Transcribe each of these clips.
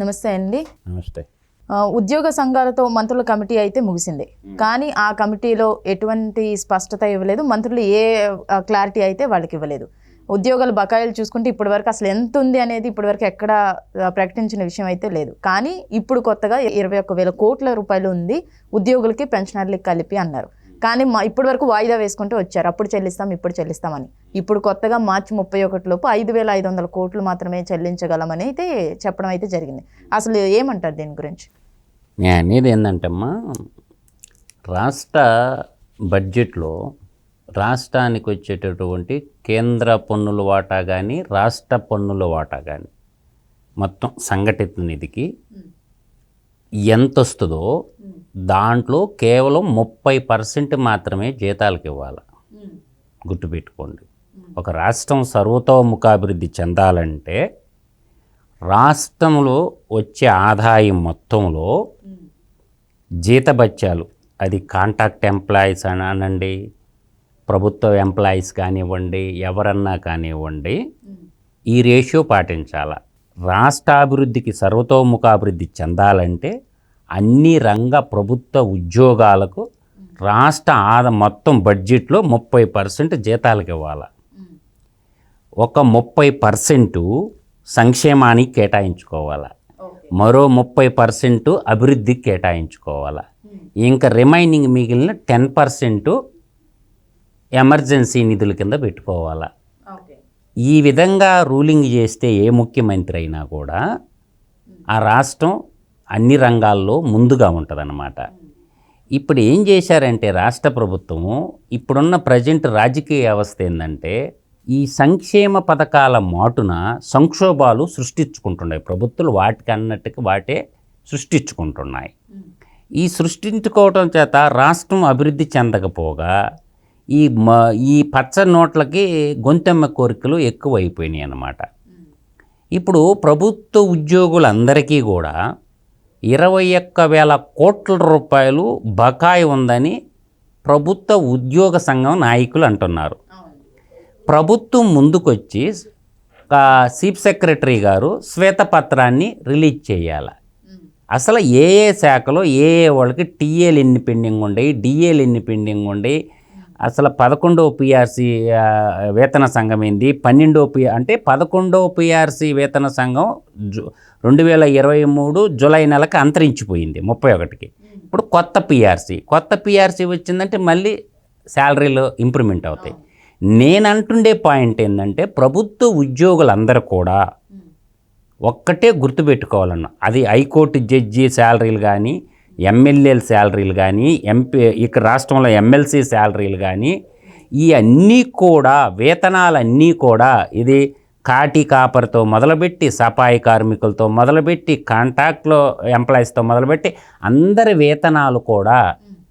నమస్తే అండి. నమస్తే. ఆ, ఉద్యోగ సంఘాలతో మంత్రుల కమిటీ అయితే ముగిసింది. కానీ ఆ కమిటీలో ఎటువంటి స్పష్టత ఇవ్వలేదు. మంత్రులు ఏ క్లారిటీ అయితే వాళ్ళకి ఇవ్వలేదు. ఉద్యోగాల బకాయిలు చూసుకుంటే ఇప్పటి వరకు అసలు ఎంత ఉంది అనేది ఇప్పటి వరకు ఎక్కడ ప్రకటించిన విషయం అయితే లేదు. కానీ ఇప్పుడు కొత్తగా ఇరవై ఒక్క వేల కోట్ల రూపాయలు ఉంది ఉద్యోగులకి పెన్షనర్లకి కలిపి అన్నారు. కానీ మా ఇప్పటి వరకు వాయిదా వేసుకుంటూ వచ్చారు. అప్పుడు చెల్లిస్తాం ఇప్పుడు చెల్లిస్తామని. ఇప్పుడు కొత్తగా మార్చి ముప్పై ఒకటి లోపు ఐదు వేల ఐదు వందల కోట్లు మాత్రమే చెల్లించగలమని అయితే చెప్పడం అయితే జరిగింది. అసలు ఏమంటారు దీని గురించి? నేను అనేది ఏంటంటమ్మా రాష్ట్ర బడ్జెట్లో రాష్ట్రానికి వచ్చేటటువంటి కేంద్ర పన్నుల వాటా కానీ రాష్ట్ర పన్నుల వాటా కానీ మొత్తం సంఘటిత నిధికి ఎంత వస్తుందో దాంట్లో కేవలం ముప్పై పర్సెంట్ మాత్రమే జీతాలకు ఇవ్వాలి. గుర్తుపెట్టుకోండి ఒక రాష్ట్రం సర్వతోముఖాభివృద్ధి చెందాలంటే రాష్ట్రంలో వచ్చే ఆదాయం మొత్తంలో జీతభత్యాలు అది కాంట్రాక్ట్ ఎంప్లాయీస్ అని అనండి ప్రభుత్వ ఎంప్లాయీస్ కానివ్వండి ఎవరన్నా కానివ్వండి ఈ రేషియో పాటించాల? రాష్ట్రాభివృద్ధికి సర్వతోముఖాభివృద్ధి చెందాలంటే అన్ని రంగ ప్రభుత్వ ఉద్యోగాలకు రాష్ట్ర ఆద మొత్తం బడ్జెట్లో ముప్పై పర్సెంట్ జీతాలకు ఇవ్వాలి. ఒక ముప్పై పర్సెంటు సంక్షేమానికి కేటాయించుకోవాలి. మరో ముప్పై పర్సెంట్ అభివృద్ధికి కేటాయించుకోవాలి. ఇంకా రిమైనింగ్ మిగిలిన టెన్ పర్సెంట్ ఎమర్జెన్సీ నిధుల కింద పెట్టుకోవాలి. ఈ విధంగా రూలింగ్ చేస్తే ఏ ముఖ్యమంత్రి అయినా కూడా ఆ రాష్ట్రం అన్ని రంగాల్లో ముందుగా ఉంటుందన్నమాట. ఇప్పుడు ఏం చేశారంటే రాష్ట్ర ప్రభుత్వము ఇప్పుడున్న ప్రజెంట్ రాజకీయ వ్యవస్థ ఏంటంటే ఈ సంక్షేమ పథకాల మాటున సంక్షోభాలు సృష్టించుకుంటున్నాయి. ప్రభుత్వాలు వాటికి అన్నట్టుగా వాటే సృష్టించుకుంటున్నాయి. ఈ సృష్టించుకోవటం చేత రాష్ట్రం అభివృద్ధి చెందకపోగా ఈ మ ఈ పచ్చ నోట్లకి గొంతెమ్మ కోరికలు ఎక్కువైపోయినాయి అన్నమాట ఇప్పుడు ప్రభుత్వ ఉద్యోగులందరికీ కూడా ఇరవై ఒక్క వేల కోట్ల రూపాయలు బకాయి ఉందని ప్రభుత్వ ఉద్యోగ సంఘం నాయకులు అంటున్నారు. ప్రభుత్వం ముందుకొచ్చి చీఫ్ సెక్రటరీ గారు శ్వేతపత్రాన్ని రిలీజ్ చేయాలి. అసలు ఏ ఏ శాఖలో ఏ ఏ వాళ్ళకి టీఏలు ఎన్ని పెండింగ్ ఉండయి డిఏలు ఎన్ని పెండింగ్ ఉండయి అసలు పదకొండో పిఆర్సి వేతన సంఘం ఏంది? పన్నెండో పి అంటే పదకొండో పిఆర్సి వేతన సంఘం జు రెండు వేల ఇరవై మూడు జూలై నెలకు అంతరించిపోయింది ముప్పై ఒకటికి. ఇప్పుడు కొత్త పిఆర్సి కొత్త పిఆర్సి వచ్చిందంటే మళ్ళీ శాలరీలు ఇంప్రూవ్మెంట్ అవుతాయి. నేను అంటుండే పాయింట్ ఏంటంటే ప్రభుత్వ ఉద్యోగులందరూ కూడా ఒక్కటే గుర్తుపెట్టుకోవాలన్న అది హైకోర్టు జడ్జి శాలరీలు కానీ ఎమ్మెల్యేల శాలరీలు కానీ ఎంపీ ఇక్కడ రాష్ట్రంలో ఎమ్మెల్సీ శాలరీలు కానీ ఈ అన్నీ కూడా వేతనాలన్నీ కూడా ఇది కాటి కాపర్తో మొదలుపెట్టి సఫాయి కార్మికులతో మొదలుపెట్టి కాంట్రాక్ట్లో ఎంప్లాయీస్తో మొదలుపెట్టి అందరి వేతనాలు కూడా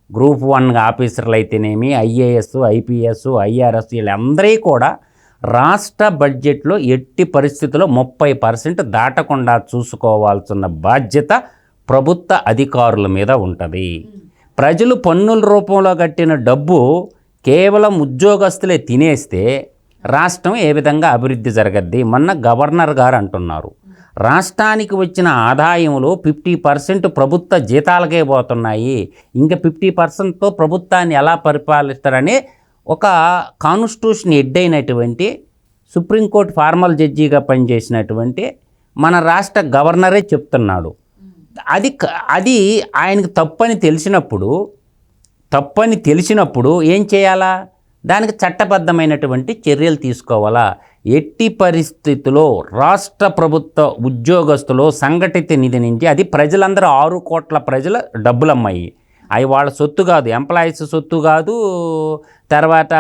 గ్రూప్ వన్ ఆఫీసర్లు అయితేనేమి ఐఏఎస్ ఐపీఎస్ ఐఆర్ఎస్ వీళ్ళందరీ కూడా రాష్ట్ర బడ్జెట్లో ఎట్టి పరిస్థితుల్లో ముప్పై పర్సెంట్ దాటకుండా చూసుకోవాల్సిన బాధ్యత ప్రభుత్వ అధికారుల మీద ఉంటుంది. ప్రజలు పన్నుల రూపంలో కట్టిన డబ్బు కేవలం ఉద్యోగస్తులే తినేస్తే రాష్ట్రం ఏ విధంగా అభివృద్ధి జరగద్ది మొన్న గవర్నర్ గారు అంటున్నారు. రాష్ట్రానికి వచ్చిన ఆదాయంలో ఫిఫ్టీ పర్సెంట్ ప్రభుత్వ జీతాలకే పోతున్నాయి. ఇంకా ఫిఫ్టీ పర్సెంట్తో ప్రభుత్వాన్ని ఎలా పరిపాలిస్తారని ఒక కాన్స్టిట్యూషన్ హెడ్ అయినటువంటి సుప్రీంకోర్టు ఫార్మల్ జడ్జిగా పనిచేసినటువంటి మన రాష్ట్ర గవర్నరే చెప్తున్నాడు. అది క- అది ఆయనకు తప్పని తెలిసినప్పుడు తప్పని తెలిసినప్పుడు ఏం చేయాలా? దానికి చట్టబద్ధమైనటువంటి చర్యలు తీసుకోవాలా? ఎట్టి పరిస్థితిలో రాష్ట్ర ప్రభుత్వ ఉద్యోగస్తులు సంఘటిత నిధి నుంచి అది ప్రజలందరూ ఆరు కోట్ల ప్రజల డబ్బులమ్మాయి. అవి వాళ్ళ సొత్తు కాదు ఎంప్లాయీస్ సొత్తు కాదు తర్వాత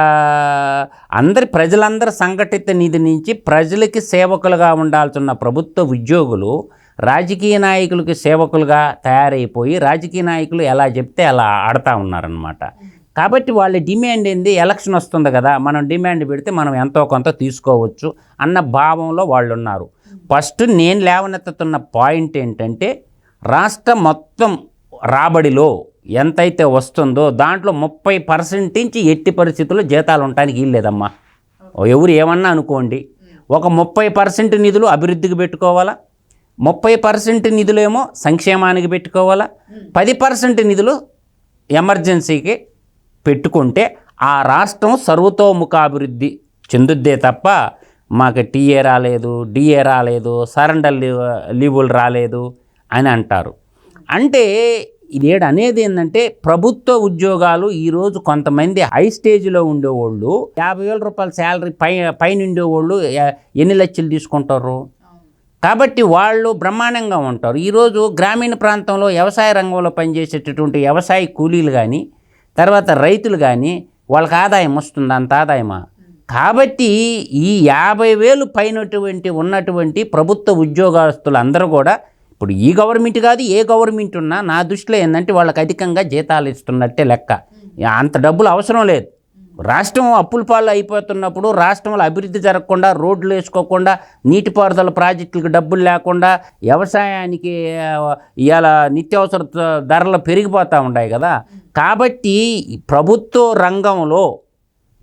అందరి ప్రజలందరూ సంఘటిత నిధి నుంచి ప్రజలకి సేవకులుగా ఉండాల్సిన ప్రభుత్వ ఉద్యోగులు రాజకీయ నాయకులకి సేవకులుగా తయారైపోయి రాజకీయ నాయకులు ఎలా చెప్తే అలా ఆడుతూ ఉన్నారనమాట కాబట్టి వాళ్ళ డిమాండ్ ఏంది? ఎలక్షన్ వస్తుంది కదా మనం డిమాండ్ పెడితే మనం ఎంతో కొంత తీసుకోవచ్చు అన్న భావంలో వాళ్ళు ఉన్నారు ఫస్ట్ నేను లేవనెత్తుతున్న పాయింట్ ఏంటంటే రాష్ట్ర మొత్తం రాబడిలో ఎంతైతే వస్తుందో దాంట్లో ముప్పై పర్సెంట్ నుంచి ఎట్టి పరిస్థితుల్లో జీతాలు ఉండటానికి వీల్లేదమ్మా ఎవరు ఏమన్నా అనుకోండి ఒక ముప్పై పర్సెంట్ నిధులు అభివృద్ధికి పెట్టుకోవాలా? ముప్పై పర్సెంట్ నిధులేమో సంక్షేమానికి పెట్టుకోవాలా? పది పర్సెంట్ నిధులు ఎమర్జెన్సీకి పెట్టుకుంటే ఆ రాష్ట్రం సర్వతోముఖాభివృద్ధి చెందుద్దే తప్ప మాకు టీఏ రాలేదు డిఏ రాలేదు సరెండర్ లీవ్ లీవులు రాలేదు అని అంటారు. అంటే ఇదేడు అనేది ఏంటంటే ప్రభుత్వ ఉద్యోగాలు ఈరోజు కొంతమంది హై స్టేజ్లో ఉండేవాళ్ళు యాభై వేల రూపాయల శాలరీ పై పైన ఉండేవాళ్ళు ఎన్ని లక్షలు తీసుకుంటారు? కాబట్టి వాళ్ళు బ్రహ్మాండంగా ఉంటారు. ఈరోజు గ్రామీణ ప్రాంతంలో వ్యవసాయ రంగంలో పనిచేసేటటువంటి వ్యవసాయ కూలీలు కానీ తర్వాత రైతులు కానీ వాళ్ళకి ఆదాయం వస్తుంది. అంత ఆదాయమా? కాబట్టి ఈ యాభై వేలు పైనటువంటి ఉన్నటువంటి ప్రభుత్వ ఉద్యోగస్తులు అందరూ కూడా ఇప్పుడు ఈ గవర్నమెంట్ కాదు ఏ గవర్నమెంట్ ఉన్నా నా దృష్టిలో ఏంటంటే వాళ్ళకి అధికంగా జీతాలు ఇస్తున్నట్టే లెక్క. అంత డబ్బులు అవసరం లేదు. రాష్ట్రం అప్పుల పాలు అయిపోతున్నప్పుడు రాష్ట్రంలో అభివృద్ధి జరగకుండా రోడ్లు వేసుకోకుండా నీటిపారుదల ప్రాజెక్టులకు డబ్బులు లేకుండా వ్యవసాయానికి ఇవాళ నిత్యావసర ధరలు పెరిగిపోతూ ఉన్నాయి కదా. కాబట్టి ప్రభుత్వ రంగంలో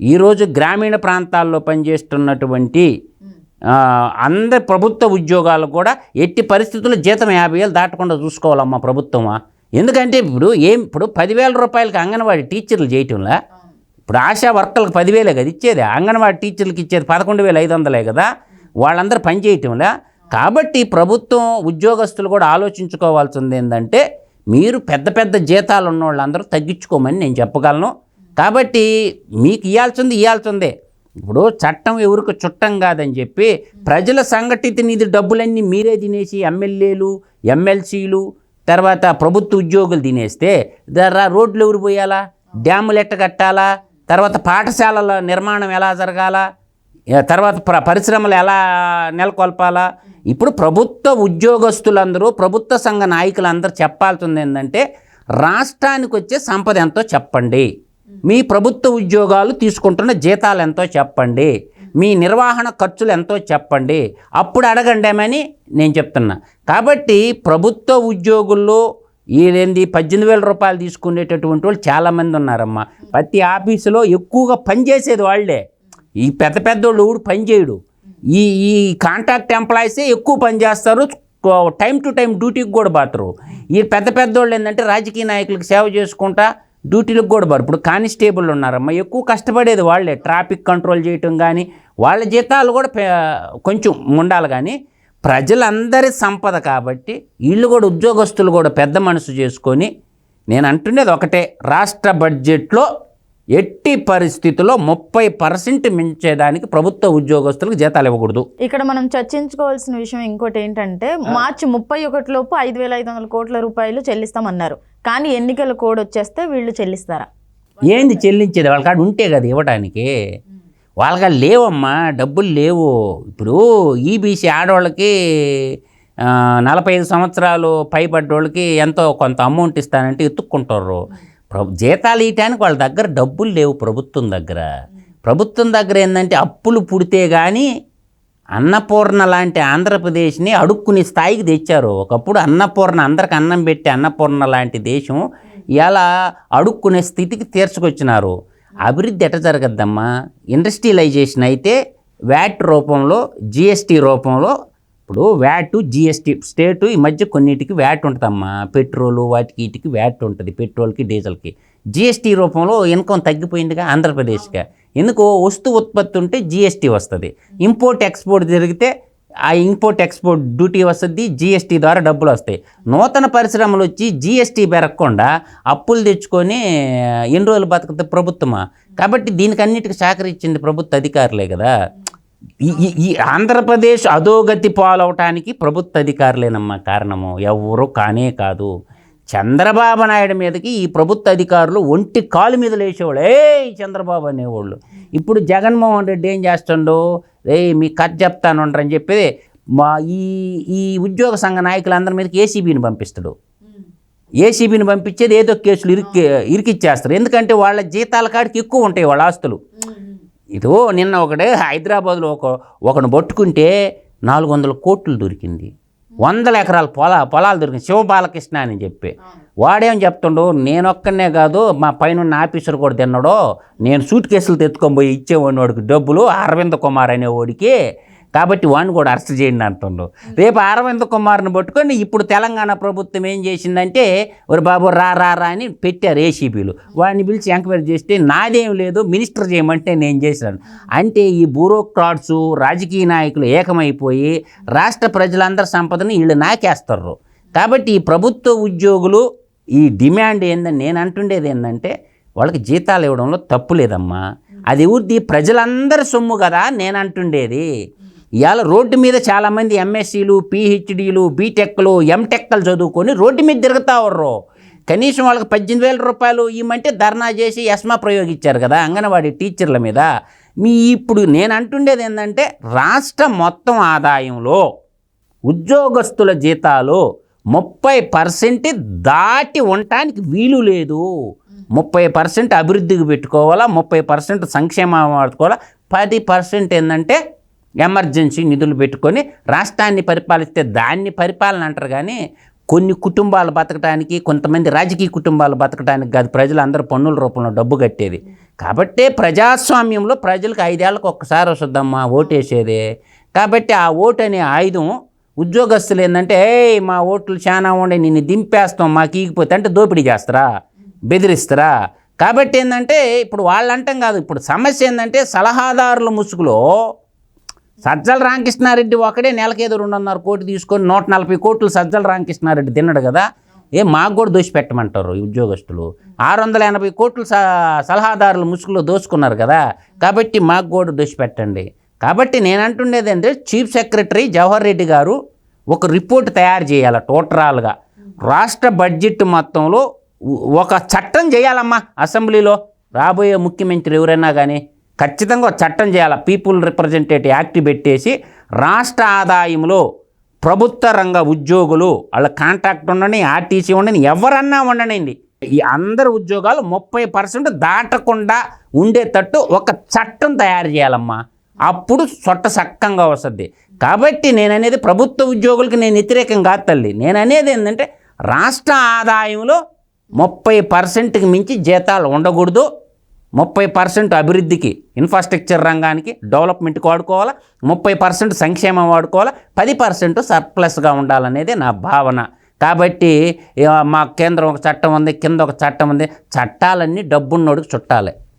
ఈరోజు గ్రామీణ ప్రాంతాల్లో పనిచేస్తున్నటువంటి అందరి ప్రభుత్వ ఉద్యోగాలు కూడా ఎట్టి పరిస్థితుల్లో జీతం యాభై వేలు దాటకుండా చూసుకోవాలమ్మా ప్రభుత్వమా? ఎందుకంటే ఇప్పుడు ఏం ఇప్పుడు పదివేల రూపాయలకి అంగన్వాడీ టీచర్లు చేయటంలా? ఇప్పుడు ఆశా వర్కర్లకు పదివేలే కదా ఇచ్చేది అంగన్వాడీ టీచర్లకు ఇచ్చేది పదకొండు వేల ఐదు వందలే కదా వాళ్ళందరూ పనిచేయటంలా కాబట్టి ప్రభుత్వం ఉద్యోగస్తులు కూడా ఆలోచించుకోవాల్సింది ఏంటంటే మీరు పెద్ద పెద్ద జీతాలు ఉన్న వాళ్ళందరూ తగ్గించుకోమని నేను చెప్పగలను. కాబట్టి మీకు ఇవ్వాల్సింది ఇవ్వాల్సిందే ఇప్పుడు చట్టం ఎవరికి చుట్టం కాదని చెప్పి ప్రజల సంఘటిత నిధి డబ్బులన్నీ మీరే తినేసి ఎమ్మెల్యేలు ఎమ్మెల్సీలు తర్వాత ప్రభుత్వ ఉద్యోగులు తినేస్తే దర్రా రోడ్లు ఎవరు పోయాలా? డ్యాములు ఎట్ట కట్టాలా? తర్వాత పాఠశాలల నిర్మాణం ఎలా జరగాల? తర్వాత ప్ర పరిశ్రమలు ఎలా నెలకొల్పాలా? ఇప్పుడు ప్రభుత్వ ఉద్యోగస్తులందరూ ప్రభుత్వ సంఘ నాయకులందరూ చెప్పాల్సింది ఏంటంటే రాష్ట్రానికి వచ్చే సంపద ఎంతో చెప్పండి. మీ ప్రభుత్వ ఉద్యోగాలు తీసుకుంటున్న జీతాలు ఎంతో చెప్పండి. మీ నిర్వహణ ఖర్చులు ఎంతో చెప్పండి. అప్పుడు అడగండేమని నేను చెప్తున్నా. కాబట్టి ప్రభుత్వ ఉద్యోగుల్లో ఏంది పద్దెనిమిది వేల రూపాయలు తీసుకునేటటువంటి వాళ్ళు చాలామంది ఉన్నారమ్మా. ప్రతి ఆఫీసులో ఎక్కువగా పనిచేసేది వాళ్ళే. ఈ పెద్ద పెద్దోళ్ళు ఊడు పని చేయడు. ఈ ఈ కాంట్రాక్ట్ ఎంప్లాయీసే ఎక్కువ పని చేస్తారు. టైం టు టైం డ్యూటీకి కూడా పోతారు ఈ పెద్ద పెద్దోళ్ళు ఏంటంటే రాజకీయ నాయకులకు సేవ చేసుకుంటా డ్యూటీలకు కూడా పోరు ఇప్పుడు కానిస్టేబుల్ ఉన్నారమ్మా. ఎక్కువ కష్టపడేది వాళ్ళే. ట్రాఫిక్ కంట్రోల్ చేయటం కానీ వాళ్ళ జీతాలు కూడా కొంచెం ఉండాలి కానీ ప్రజలందరి సంపద కాబట్టి వీళ్ళు కూడా ఉద్యోగస్తులు కూడా పెద్ద మనసు చేసుకొని నేను అంటున్నది ఒకటే రాష్ట్ర బడ్జెట్లో ఎట్టి పరిస్థితుల్లో ముప్పై పర్సెంట్ మించేదానికి ప్రభుత్వ ఉద్యోగస్తులకు జీతాలు ఇవ్వకూడదు. ఇక్కడ మనం చర్చించుకోవాల్సిన విషయం ఇంకోటి ఏంటంటే మార్చి ముప్పై ఒకటి లోపు ఐదు వేల ఐదు వందల కోట్ల రూపాయలు చెల్లిస్తామన్నారు. కానీ ఎన్నికల కోడ్ వచ్చేస్తే వీళ్ళు చెల్లిస్తారా? ఏంది చెల్లించేది? వాళ్ళ కాడ ఉంటే కదా ఇవ్వడానికి వాళ్ళగా లేవమ్మా డబ్బులు లేవు. ఇప్పుడు ఈబీసీ ఆడవాళ్ళకి నలభై ఐదు సంవత్సరాలు పైబడ్డోళ్ళకి ఎంతో కొంత అమౌంట్ ఇస్తానంటే ఎత్తుక్కుంటారు. ప్రభు జీతాలు ఇవ్వటానికి వాళ్ళ దగ్గర డబ్బులు లేవు ప్రభుత్వం దగ్గర. ప్రభుత్వం దగ్గర ఏంటంటే అప్పులు పుడితే కానీ అన్నపూర్ణ లాంటి ఆంధ్రప్రదేశ్ని అడుక్కునే స్థాయికి తెచ్చారు. ఒకప్పుడు అన్నపూర్ణ అందరికి అన్నం పెట్టి అన్నపూర్ణ లాంటి దేశం ఇలా అడుక్కునే స్థితికి తీర్చుకొచ్చినారు. అభివృద్ధి ఎట జరగద్దమ్మా? ఇండస్ట్రియలైజేషన్ అయితే వ్యాట్ రూపంలో జిఎస్టీ రూపంలో ఇప్పుడు వ్యాట్ జిఎస్టీ స్టేటు ఈ మధ్య కొన్నిటికి వ్యాట్ ఉంటుందమ్మా. పెట్రోలు వాటికి వీటికి వ్యాట్ ఉంటుంది పెట్రోల్కి డీజిల్కి. జిఎస్టీ రూపంలో ఇన్కమ్ తగ్గిపోయిందిగా ఆంధ్రప్రదేశ్గా ఎందుకు వస్తు ఉత్పత్తి ఉంటే జిఎస్టీ వస్తుంది. ఇంపోర్ట్ ఎక్స్పోర్ట్ జరిగితే ఆ ఇంపోర్ట్ ఎక్స్పోర్ట్ డ్యూటీ వస్తుంది జిఎస్టీ ద్వారా డబ్బులు వస్తాయి. నూతన పరిశ్రమలు వచ్చి జిఎస్టీ పెరగకుండా అప్పులు తెచ్చుకొని ఎన్ని రోజులు బతుకుతుంది? ప్రభుత్వమా? కాబట్టి దీనికి అన్నిటికీ సహకరించింది ప్రభుత్వ అధికారులే కదా. ఈ ఈ- ఈ ఆంధ్రప్రదేశ్ అధోగతి పాలవటానికి ప్రభుత్వ అధికారులేనమ్మా కారణము. ఎవరు కానే కాదు. చంద్రబాబు నాయుడు మీదకి ఈ ప్రభుత్వ అధికారులు ఒంటి కాలు మీద లేచేవాళ్ళు. ఏ చంద్రబాబు అనేవాళ్ళు. ఇప్పుడు జగన్మోహన్ రెడ్డి ఏం చేస్తుండో? రే మీ కట్ చెప్తాను అని చెప్పి మా ఈ ఈ ఉద్యోగ సంఘ నాయకులందరి మీదకి ఏసీబీని పంపిస్తాడు. ఏసీబీని పంపించేది ఏదో కేసులు ఇరికి ఇరికిచ్చేస్తారు. ఎందుకంటే వాళ్ళ జీతాల కాడికి ఎక్కువ ఉంటాయి వాళ్ళ ఆస్తులు. ఇదో నిన్న ఒకడే హైదరాబాద్లో ఒక ఒకను పట్టుకుంటే నాలుగు వందల కోట్లు దొరికింది. వందల ఎకరాల పొలా పొలాలు దొరికింది శివబాలకృష్ణ అని చెప్పి. వాడేం చెప్తుండో? నేనొక్కనే కాదు మా పైన ఉన్న ఆఫీసర్ కూడా తిన్నాడో నేను సూట్ కేసులు తెచ్చుకొని పోయి ఇచ్చేవాడిని వాడికి డబ్బులు అరవింద్ కుమార్ అనేవాడికి కాబట్టి వాడిని కూడా అరెస్ట్ చేయండి అంటుండ్రు రేపు అరవింద్ కుమార్ని పట్టుకొని ఇప్పుడు తెలంగాణ ప్రభుత్వం ఏం చేసిందంటే ఒక బాబు రా రా రా అని పెట్టారు ఏసీపీలు వాడిని పిలిచి ఎంక్వైరీ చేస్తే నాదేం లేదు మినిస్టర్ చేయమంటే నేను చేశాను. అంటే ఈ బ్యూరోక్రాట్స్ రాజకీయ నాయకులు ఏకమైపోయి రాష్ట్ర ప్రజలందరి సంపదని వీళ్ళు నాకేస్తారు. కాబట్టి ఈ ప్రభుత్వ ఉద్యోగులు ఈ డిమాండ్ ఏందని నేను అంటుండేది ఏంటంటే వాళ్ళకి జీతాలు ఇవ్వడంలో తప్పు లేదమ్మా. అది ఎవరిది ప్రజలందరి సొమ్ము కదా నేను అంటుండేది. ఇవాళ రోడ్డు మీద చాలామంది ఎంఎస్సీలు పిహెచ్డీలు బీటెక్లు ఎంటెక్లు చదువుకొని రోడ్డు మీద తిరుగుతా ఉర్రు. కనీసం వాళ్ళకి పద్దెనిమిది వేల రూపాయలు ఇవ్వమంటే ధర్నా చేసి ఎస్మా ప్రయోగించారు కదా అంగన్వాడీ టీచర్ల మీద. మీ ఇప్పుడు నేను అంటుండేది ఏంటంటే రాష్ట్ర మొత్తం ఆదాయంలో ఉద్యోగస్తుల జీతాలు ముప్పై పర్సెంట్ దాటి ఉండటానికి వీలు లేదు. ముప్పై పర్సెంట్ అభివృద్ధికి పెట్టుకోవాలా ముప్పై పర్సెంట్ సంక్షేమం వాడుకోవాలా పది పర్సెంట్ ఏంటంటే ఎమర్జెన్సీ నిధులు పెట్టుకొని రాష్ట్రాన్ని పరిపాలిస్తే దాన్ని పరిపాలన అంటారు కానీ కొన్ని కుటుంబాలు బతకడానికి కొంతమంది రాజకీయ కుటుంబాలు బతకడానికి కాదు. ప్రజలందరూ పన్నుల రూపంలో డబ్బు కట్టేది. కాబట్టే ప్రజాస్వామ్యంలో ప్రజలకు ఐదేళ్ళకు ఒక్కసారి వస్తుందమ్మా ఓటేసేది. కాబట్టి ఆ ఓటు అనే ఆయుధం ఉద్యోగస్తులు ఏంటంటే ఏ మా ఓట్లు చాలా ఉండే నిన్ను దింపేస్తాం మాకు ఈగిపోతే అంటే దోపిడీ చేస్తారా? బెదిరిస్తారా? కాబట్టి ఏంటంటే ఇప్పుడు వాళ్ళు అంటాం కాదు ఇప్పుడు సమస్య ఏంటంటే సలహాదారుల ముసుగులో సజ్జల రామకృష్ణారెడ్డి ఒకడే నెలకేదో రెండున్నర కోటి తీసుకొని నూట నలభై కోట్లు సజ్జల రామకృష్ణారెడ్డి తిన్నాడు కదా. ఏ మాకు కూడా దోషి పెట్టమంటారు ఈ ఉద్యోగస్తులు. ఆరు వందల ఎనభై కోట్లు స ముసుగులో దోచుకున్నారు కదా. కాబట్టి మాకు కూడా దోషి పెట్టండి. కాబట్టి నేను అంటుండేది అంటే చీఫ్ సెక్రటరీ జవహర్ రెడ్డి గారు ఒక రిపోర్ట్ తయారు చేయాలి టోటరాల్గా. రాష్ట్ర బడ్జెట్ మొత్తంలో ఒక చట్టం చేయాలమ్మా అసెంబ్లీలో. రాబోయే ముఖ్యమంత్రి ఎవరైనా కానీ ఖచ్చితంగా చట్టం చేయాలి? పీపుల్ రిప్రజెంటేటివ్ యాక్ట్ పెట్టేసి రాష్ట్ర ఆదాయంలో ప్రభుత్వ రంగ ఉద్యోగులు వాళ్ళ కాంట్రాక్ట్ ఉండని ఆర్టీసీ ఉండని ఎవరన్నా ఉండనండి. ఈ అందరు ఉద్యోగాలు ముప్పై పర్సెంట్ దాటకుండా ఉండేటట్టు ఒక చట్టం తయారు చేయాలమ్మా. అప్పుడు సొట్ట సక్కంగా వస్తుంది. కాబట్టి నేను అనేది ప్రభుత్వ ఉద్యోగులకి నేను వ్యతిరేకం కాదు తల్లి. నేను అనేది ఏంటంటే రాష్ట్ర ఆదాయంలో ముప్పై పర్సెంట్కి మించి జీతాలు ఉండకూడదు. ముప్పై పర్సెంట్ అభివృద్ధికి ఇన్ఫ్రాస్ట్రక్చర్ రంగానికి డెవలప్మెంట్కి వాడుకోవాలా? ముప్పై పర్సెంట్ సంక్షేమం వాడుకోవాలా? పది పర్సెంట్ సర్ప్లస్గా ఉండాలనేది నా భావన. కాబట్టి మా కేంద్రం ఒక చట్టం ఉంది కింద ఒక చట్టం ఉంది. చట్టాలన్నీ డబ్బున్నోడికి చుట్టాలి.